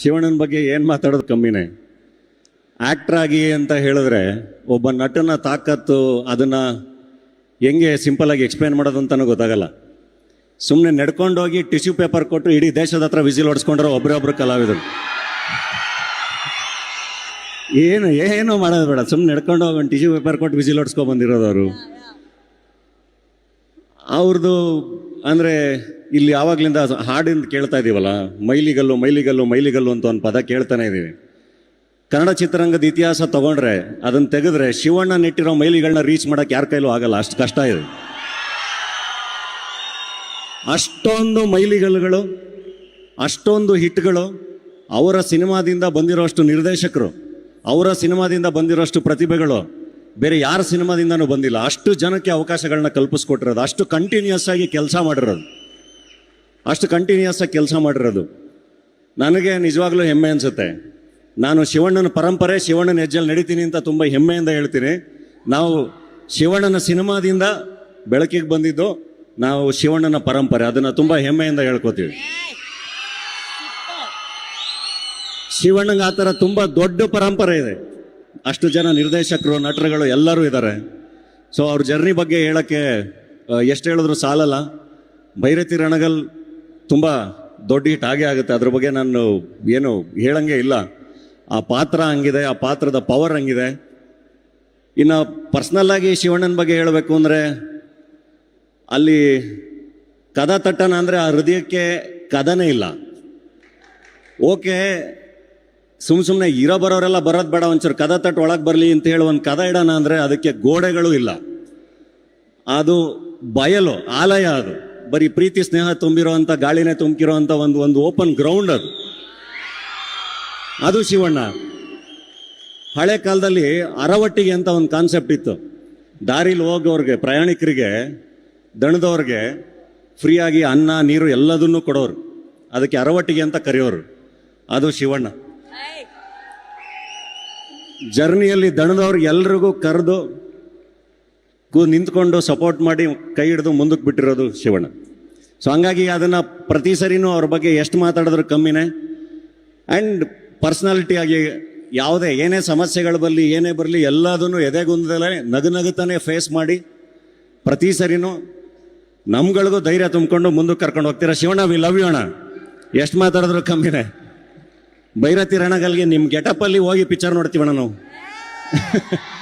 ಶಿವಣ್ಣನ ಬಗ್ಗೆ ಏನು ಮಾತಾಡೋದು ಕಮ್ಮಿನೇ. ಆಕ್ಟರ್ ಆಗಿ ಅಂತ ಹೇಳಿದ್ರೆ ಒಬ್ಬ ನಟನ ತಾಕತ್ತು ಅದನ್ನು ಹೆಂಗೆ ಸಿಂಪಲಾಗಿ ಎಕ್ಸ್ಪ್ಲೇನ್ ಮಾಡೋದು ಅಂತಲೂ ಗೊತ್ತಾಗಲ್ಲ. ಸುಮ್ಮನೆ ನಡ್ಕೊಂಡೋಗಿ ಟಿಶ್ಯೂ ಪೇಪರ್ ಕೊಟ್ಟು ಇಡೀ ದೇಶದ ಹತ್ರ ವಿಸಿಲ್ ಹೊಡ್ಸ್ಕೊಂಡ್ರೆ ಒಬ್ಬರೊಬ್ಬರು ಕಲಾವಿದರು. ಏನು ಏನು ಮಾಡೋದು ಬೇಡ ಸುಮ್ಮನೆ ನಡ್ಕೊಂಡು ಹೋಗಿ ಟಿಶ್ಯೂ ಪೇಪರ್ ಕೊಟ್ಟು ವಿಸಿಲ್ ಹೊಡ್ಸ್ಕೊಂಡ್ ಬಂದಿರೋದು ಅವರು ಅವ್ರದ್ದು ಅಂದರೆ ಇಲ್ಲಿ ಯಾವಾಗಲಿಂದ ಹಾಡಿಂದ ಕೇಳ್ತಾ ಇದ್ದೀವಲ್ಲ ಮೈಲಿಗಲ್ಲು ಮೈಲಿಗಲ್ಲು ಮೈಲಿಗಲ್ಲು ಅಂತ ಒಂದು ಪದ ಕೇಳ್ತಾನೆ ಇದೀವಿ. ಕನ್ನಡ ಚಿತ್ರರಂಗದ ಇತಿಹಾಸ ತಗೊಂಡ್ರೆ ಅದನ್ನ ತೆಗೆದ್ರೆ ಶಿವಣ್ಣ ನೆಟ್ಟಿರೋ ಮೈಲಿಗಳನ್ನ ರೀಚ್ ಮಾಡಕ್ಕೆ ಯಾರ ಕೈಲೂ ಆಗಲ್ಲ, ಅಷ್ಟು ಕಷ್ಟ ಇದೆ. ಅಷ್ಟೊಂದು ಮೈಲಿಗಲ್ಲುಗಳು, ಅಷ್ಟೊಂದು ಹಿಟ್ಗಳು ಅವರ ಸಿನಿಮಾದಿಂದ ಬಂದಿರೋಷ್ಟು ನಿರ್ದೇಶಕರು, ಅವರ ಸಿನಿಮಾದಿಂದ ಬಂದಿರೋಷ್ಟು ಪ್ರತಿಭೆಗಳು, ಬೇರೆ ಯಾರ ಸಿನಿಮಾದಿಂದನೂ ಬಂದಿಲ್ಲ. ಅಷ್ಟು ಜನಕ್ಕೆ ಅವಕಾಶಗಳನ್ನ ಕಲ್ಪಿಸ್ಕೊಟ್ಟಿರೋದು, ಅಷ್ಟು ಕಂಟಿನ್ಯೂಸ್ ಆಗಿ ಕೆಲಸ ಮಾಡಿರೋದು. ಅಷ್ಟು ಕಂಟಿನ್ಯೂಸ್ ಆಗಿ ಕೆಲಸ ಮಾಡಿರೋದು. ನನಗೆ ನಿಜವಾಗ್ಲೂ ಹೆಮ್ಮೆ ಅನ್ಸುತ್ತೆ. ನಾನು ಶಿವಣ್ಣನ ಪರಂಪರೆ, ಶಿವಣ್ಣನ ಹೆಜ್ಜೆಲ್ಲಿ ನಡೀತೀನಿ ಅಂತ ತುಂಬ ಹೆಮ್ಮೆಯಿಂದ ಹೇಳ್ತೀನಿ. ನಾವು ಶಿವಣ್ಣನ ಸಿನಿಮಾದಿಂದ ಬೆಳಕಿಗೆ ಬಂದಿದ್ದು ನಾವು ಶಿವಣ್ಣನ ಪರಂಪರೆ. ಅದನ್ನು ತುಂಬ ಹೆಮ್ಮೆಯಿಂದ ಹೇಳ್ಕೊತೀವಿ. ಶಿವಣ್ಣಂಗೆ ಆ ಥರ ತುಂಬ ದೊಡ್ಡ ಪರಂಪರೆ ಇದೆ. ಅಷ್ಟು ಜನ ನಿರ್ದೇಶಕರು, ನಟರುಗಳು ಎಲ್ಲರೂ ಇದ್ದಾರೆ. ಸೊ ಅವ್ರ ಜರ್ನಿ ಬಗ್ಗೆ ಹೇಳೋಕ್ಕೆ ಎಷ್ಟು ಹೇಳಿದ್ರು ಸಾಲಲ್ಲ. ಭೈರತಿ ರಣಗಲ್ ತುಂಬ ದೊಡ್ಡ ಹಿಟ್ ಆಗೇ ಆಗುತ್ತೆ. ಅದ್ರ ಬಗ್ಗೆ ನಾನು ಏನು ಹೇಳಂಗೆ ಇಲ್ಲ. ಆ ಪಾತ್ರ ಹಂಗಿದೆ, ಆ ಪಾತ್ರದ ಪವರ್ ಹಂಗಿದೆ. ಇನ್ನು ಪರ್ಸ್ನಲ್ ಆಗಿ ಶಿವಣ್ಣನ ಬಗ್ಗೆ ಹೇಳಬೇಕು ಅಂದರೆ, ಅಲ್ಲಿ ಕದ ತಟ್ಟನ ಅಂದರೆ ಆ ಹೃದಯಕ್ಕೆ ಕದನೇ ಇಲ್ಲ. ಓಕೆ, ಸುಮ್ ಸುಮ್ಮನೆ ಇರೋ ಬರೋರೆಲ್ಲ ಬರೋದು ಬೇಡ ಒಂಚೂರು ಕದ ತಟ್ಟು ಒಳಗೆ ಬರಲಿ ಅಂತ ಹೇಳಿ ಒಂದು ಕದ ಇಡೋಣ ಅಂದರೆ ಅದಕ್ಕೆ ಗೋಡೆಗಳು ಇಲ್ಲ. ಅದು ಬಯಲು, ಆಲಯ ಅದು. ಬರೀ ಪ್ರೀತಿ ಸ್ನೇಹ ತುಂಬಿರೋಂಥ ಗಾಳಿನೇ ತುಂಬಿರೋಂಥ ಒಂದು ಒಂದು ಓಪನ್ ಗ್ರೌಂಡ್ ಅದು. ಅದು ಶಿವಣ್ಣ. ಹಳೆ ಕಾಲದಲ್ಲಿ ಅರವಟ್ಟಿಗೆ ಅಂತ ಒಂದು ಕಾನ್ಸೆಪ್ಟ್ ಇತ್ತು. ದಾರಿಲಿ ಹೋಗೋರಿಗೆ ಪ್ರಯಾಣಿಕರಿಗೆ ದಣದವ್ರಿಗೆ ಫ್ರೀಯಾಗಿ ಅನ್ನ ನೀರು ಎಲ್ಲದನ್ನು ಕೊಡೋರು. ಅದಕ್ಕೆ ಅರವಟ್ಟಿಗೆ ಅಂತ ಕರೆಯೋರು. ಅದು ಶಿವಣ್ಣ. ಜರ್ನಿಯಲ್ಲಿ ದಣದವ್ರಿಗೆ ಎಲ್ರಿಗೂ ಕರೆದು ಕೂ ನಿಂತ್ಕೊಂಡು ಸಪೋರ್ಟ್ ಮಾಡಿ ಕೈ ಹಿಡಿದು ಮುಂದಕ್ಕೆ ಬಿಟ್ಟಿರೋದು ಶಿವಣ್ಣ. ಸೊ ಹಂಗಾಗಿ ಅದನ್ನು ಪ್ರತಿ ಸರಿನೂ ಅವ್ರ ಬಗ್ಗೆ ಎಷ್ಟು ಮಾತಾಡಿದ್ರು ಕಮ್ಮಿನೇ. ಆ್ಯಂಡ್ ಪರ್ಸ್ನಾಲಿಟಿ ಆಗಿ ಯಾವುದೇ, ಏನೇ ಸಮಸ್ಯೆಗಳು ಬರಲಿ ಏನೇ ಬರಲಿ, ಎಲ್ಲದನ್ನು ಎದೆಗುಂದದಲ್ಲೇ ನಗು ನಗುತ್ತಾನೆ ಫೇಸ್ ಮಾಡಿ ಪ್ರತಿ ಸರಿನೂ ನಮ್ಗಳಿಗೂ ಧೈರ್ಯ ತುಂಬಿಕೊಂಡು ಮುಂದಕ್ಕೆ ಕರ್ಕೊಂಡು ಹೋಗ್ತೀರಾ? ಶಿವಣ್ಣ ವಿ ಲವ್ ಯು ಅಣ್ಣ. ಎಷ್ಟು ಮಾತಾಡಿದ್ರು ಕಮ್ಮಿನೇ. ಭೈರತಿ ರಣಗಲ್ಗೆ ನಿಮ್ಮ ಗೆಟಪ್ಪಲ್ಲಿ ಹೋಗಿ ಪಿಕ್ಚರ್ ನೋಡ್ತೀವಣ್ಣ ನಾವು.